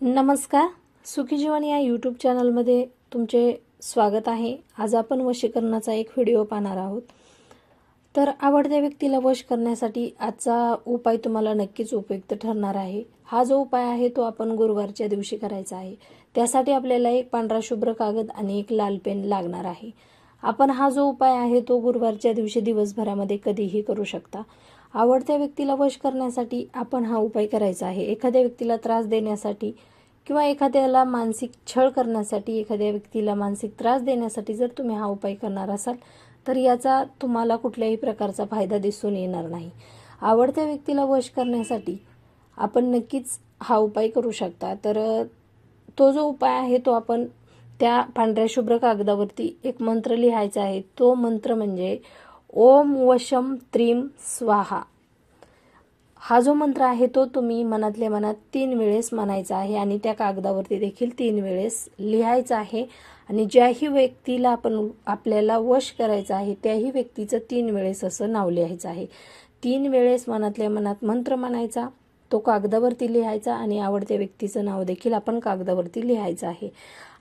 नमस्कार. सुखी जीवन या यूट्यूब चॅनलमध्ये तुमचे स्वागत आहे. आज आपण वशीकरणाचा एक व्हिडिओ पाहणार आहोत. तर आवडत्या व्यक्तीला वश करण्यासाठी आजचा उपाय तुम्हाला नक्कीच उपयुक्त ठरणार आहे. हा जो उपाय आहे तो आपण गुरुवारच्या दिवशी करायचा आहे. त्यासाठी आपल्याला एक पांढरा शुभ्र कागद आणि एक लाल पेन लागणार आहे. आपण हा जो उपाय आहे तो गुरुवारच्या दिवशी दिवसभरामध्ये कधीही करू शकता. आवडत्या व्यक्तीला वश करण्यासाठी आपण हा उपाय करायचा आहे. एखाद्या व्यक्तीला त्रास देण्यासाठी किंवा एखाद्याला मानसिक छळ करण्यासाठी एखाद्या व्यक्तीला मानसिक त्रास देण्यासाठी जर तुम्ही हा उपाय करणार असाल तर याचा तुम्हाला कुठल्याही प्रकारचा फायदा दिसून येणार नाही. आवडत्या व्यक्तीला वश करण्यासाठी आपण नक्कीच हा उपाय करू शकता. तर तो जो उपाय आहे तो आपण त्या पांढऱ्या शुभ्र कागदावरती एक मंत्र लिहायचा आहे. तो मंत्र म्हणजे ओम वशम त्रीम स्वाहा. हा जो मंत्र आहे तो तुम्ही मनातल्या मनात तीन वेळेस म्हणायचा आहे आणि त्या कागदावरती देखील तीन वेळेस लिहायचं आहे. आणि ज्याही व्यक्तीला आपण आपल्याला वश करायचं आहे त्याही व्यक्तीचं तीन वेळेस असं नाव लिहायचं आहे. तीन वेळेस मनातल्या मनात मंत्र म्हणायचा तो कागदावरती लिहायचा आणि आवडत्या व्यक्तीचं नाव देखील आपण कागदावरती लिहायचं आहे.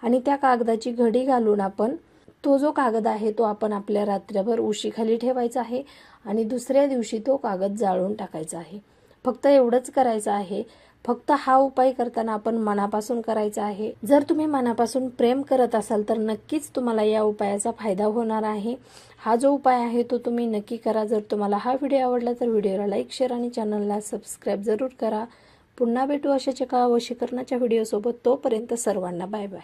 आणि त्या कागदाची घडी घालून आपण तो जो कागद आहे तो आपण आपल्या रात्रभर उशीखाली ठेवायचा आहे आणि दुसऱ्या दिवशी तो कागद जाळून टाकायचा आहे. फक्त एवढंच करायचं आहे. फक्त हा उपाय करताना आपण मनापासून करायचा आहे. जर तुम्ही मनापासून प्रेम करत असाल तर नक्कीच तुम्हाला या उपायाचा फायदा होणार आहे. हा जो उपाय आहे तो तुम्ही नक्की करा. जर तुम्हाला हा व्हिडिओ आवडला तर व्हिडिओला लाईक शेअर आणि चॅनलला सबस्क्राईब जरूर करा. पुन्हा भेटू अशाच व वशीकरणाच्या व्हिडिओसोबत तोपर्यंत सर्वांना बाय बाय.